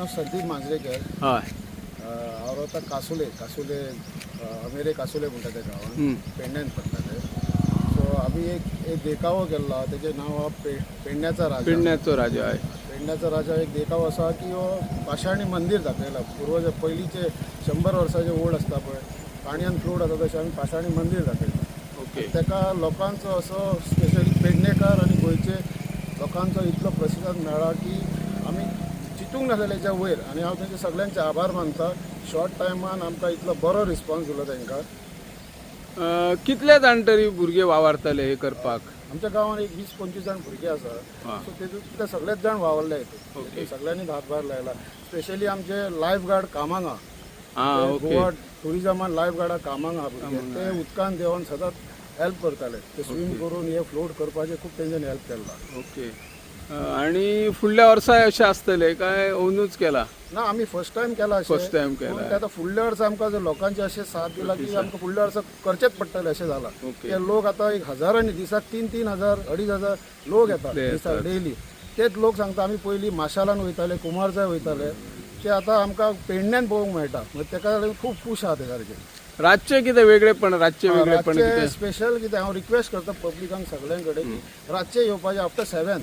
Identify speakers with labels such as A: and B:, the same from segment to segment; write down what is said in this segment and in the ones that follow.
A: नाव संदीप मांजरेकर.
B: हय.
A: हांव रावता कासुले कासुले अमेरे कासुले म्हणटा त्या गांवान
B: हं.
A: पेडण्यान पडटा ते. सो आमी एक एक देखावो केल्लो तेजें नांव हा पे पेडण्याचा राजा.
B: पिडण्याचो राजा हय
A: पेडण्याचा राजा एक देखावो आसा की हो पाशाणी मंदीर दाखयला पूर्वज पयलींचे शंबर वर्साचे ओल्ड आसता पळय पाणयान फ्लोट आसा तशें आमी पाशाणी मंदीर दाखयता
B: ओके.
A: तेका लोकांचो असो स्पेशली पेडणेकार आनी गोंयचे लोकांचो इतलो प्रतिसाद मेळ्ळा की आमी चिंतूंक नासलेच्या वयर आनी हांव तेंचे सगळ्यांचे आभार मानता. शॉर्ट टायमान आमकां इतलो बरो रिस्पॉन्स दिलो तांकां
B: अं, कितले जाण तरी भुरगे वावरतले हे करपाक?
A: आमच्या गांवांत एक वीस पंचवीस जाण भुरगे आसा.
B: हा.
A: सो तेतूंत ते सगळेच जाण वावरले सगळ्यांनी हातभार लायला. स्पेशली आमचे लायफ गार्ड कामांक आहा
B: आं
A: ते
B: ओके.
A: गोवा टुरिजमान लायफ गार्डा कामांक भुरगे.
B: कामांक
A: ते उदकान देंवन सदांच हेल्प करताले. ते स्विम करून हे फ्लोट करपाचे खूब तेंच्यांनी हेल्प केला.
B: ओके. आणि फुडल्या वर्साय अशें आसतले काय ओनूच केला.
A: ना आमी फर्स्ट टाइम केला अशें.
B: First time केला.
A: पूण ते आतां फुडल्या वर्सा आमकां जर लोकांचे अशें साथ दिला की आमकां फुडल्या वर्सा करचेच पडटलें अशें जालां
B: ओके.
A: ते लोक आतां एक हजारांनी दिसाक तीन तीन हजार अडीच हजार लोक येतात दिसाक. डेली तेच लोक सांगता आमी पयलीं माशालान वयताले कुमारजाय वयताले. ते आतां आमकां पेडण्यान पळोवंक मेळटा. तेका लागून खूब खूश आहा ते सारके
B: रातचे कितें वेगळेपण रातचे वेगळेपण
A: स्पेशल कितें? हांव रिक्वेस्ट करता पब्लिकांक सगळ्यां कडेन की रातचे येवपाचें आफ्टर सेवन
B: आं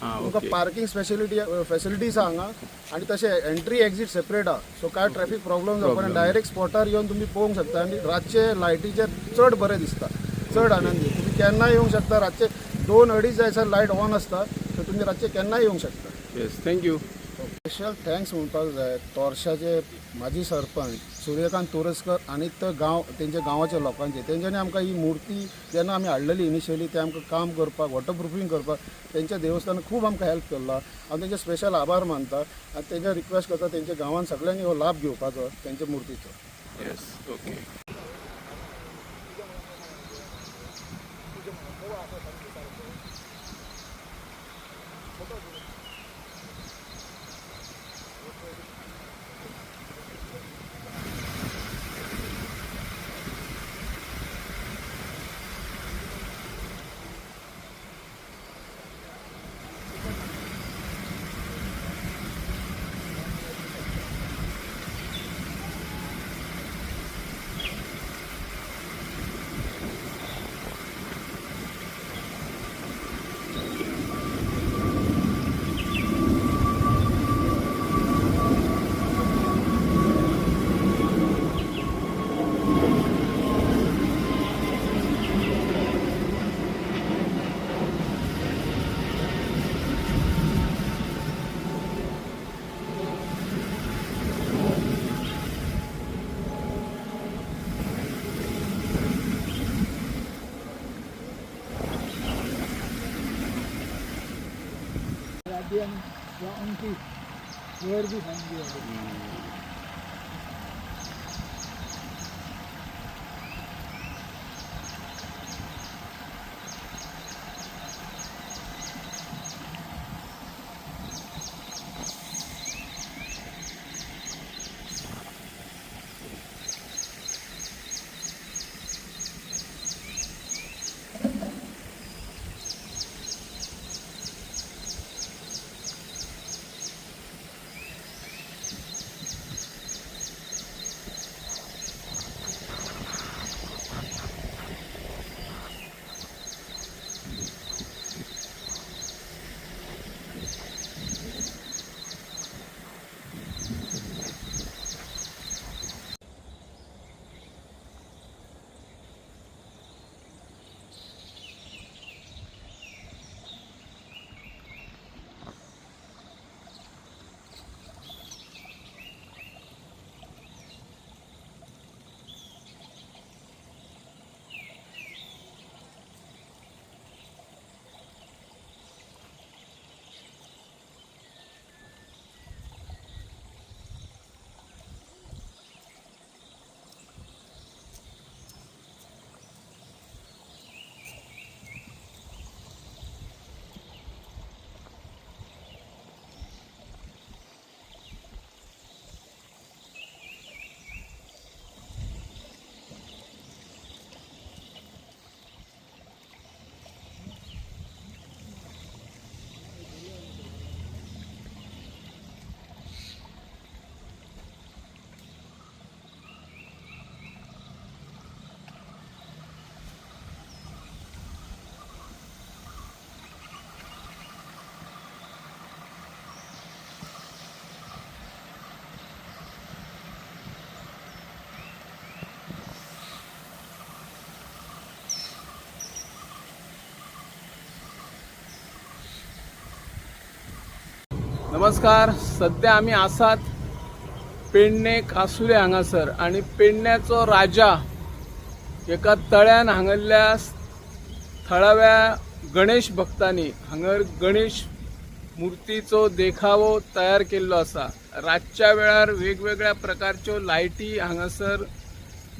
A: तुमकां पार्किंग स्पेशलिटी फेसिलिटीज आहा हांगा आनी तशें एंट्री एक्झिट सेपरेट आहा सो काय ट्रॅफिक प्रॉब्लेम जावपाना डायरेक्ट स्पॉटार येवन तुमी पळोवंक शकता आनी रातचे लायटीचे चड बरें दिसता. चड आनंदी. तुमी केन्नाय येवंक शकता रातचे दोन अडीच जायसर लायट ऑन आसता सो तुमी रातचे केन्नाय येवंक शकता.
B: येस थँक्यू
A: स्पेशल थँक्स म्हणपाक जाय तोरशाचे माजी सरपंच सूर्यकांत तुरस्कर आणि तर गांव तेंच्या गांवाच्या लोकांचे. तेंच्यांनी आमकां ही मूर्ती जेन्ना आमी हाडलेली इनिशियली ते आमकां काम करपाक वॉटरप्रुफींग करपाक तेंच्या देवस्थानान खूब आमकां हेल्प केल्लो हांव तेंचे स्पेशल आभार मानता आनी त्यांच्या रिक्वेस्ट करता तेंच्या गांवान सगळ्यांनी हो लाभ घेवपाचो तेंच्या मुर्तीचो.
B: Yes okay Thank you. आधी आणि अंकित वर बी नमस्कार. सध्या आम्ही आसात पेडणे कासुले हांगासर आणि पेडण्याचो राजा एका तळ्यान हांगल्ल्या थळाव्या गणेश भक्तांनी हांगर गणेश मुर्तीचो देखावो तयार केल्लो आसा. रातच्या वेळार वेगवेगळ्या प्रकारच्यो लायटी हांगासर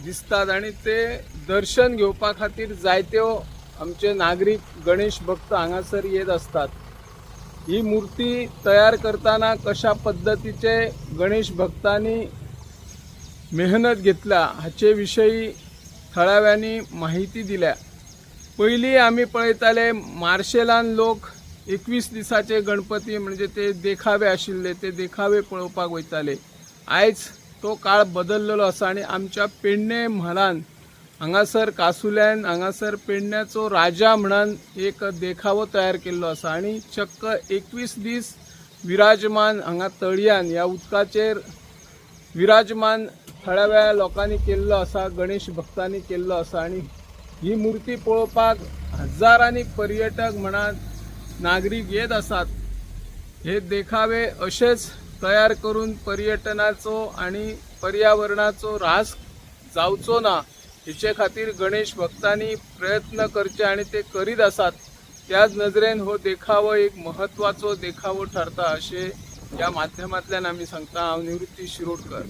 B: दिसतात आणि ते दर्शन घेवपा खातीर जायत्यो आमचे नागरीक गणेश भक्त हांगासर येत असतात. ही मूर्ती तयार करताना कशा पद्धतीचे गणेश भक्तांनी मेहनत घेतल्या हाचे विशयी थळाव्यांनी माहिती दिल्या. पयलीं आमी पळयताले मार्शेलान लोक एकवीस दिसाचे गणपती म्हणजे ते देखावे आशिल्ले ते देखावे पळोवपाक वयताले. आयज तो काळ बदललेलो आसा आनी आमच्या पेडणे म्हालान हांगासर कासुल्यान हांगासर पेडण्याचो राजा म्हणून एक देखावो तयार केल्लो आसा. आनी चक्क एकवीस दीस विराजमान हांगा तळयान ह्या उदकाचेर विराजमान थळाव्या लोकांनी केल्लो आसा गणेश भक्तांनी केल्लो आसा. आनी ही मूर्ती पळोवपाक हजारांनी पर्यटक म्हणात नागरीक येत असतात हे देखावे असेच तयार करून पर्यटनाचो आणि पर्यावरणाचो ऱ्हास जावचो ना. हिचे खातीर गणेश भक्तांनी प्रयत्न करचे आणि ते करीत आसात त्याच नजरेन हो देखावो एक महत्वाचो देखावो ठरता असे या माध्यमांतल्यान आमी सांगता. हांव निवृत्ती शिरोडकर.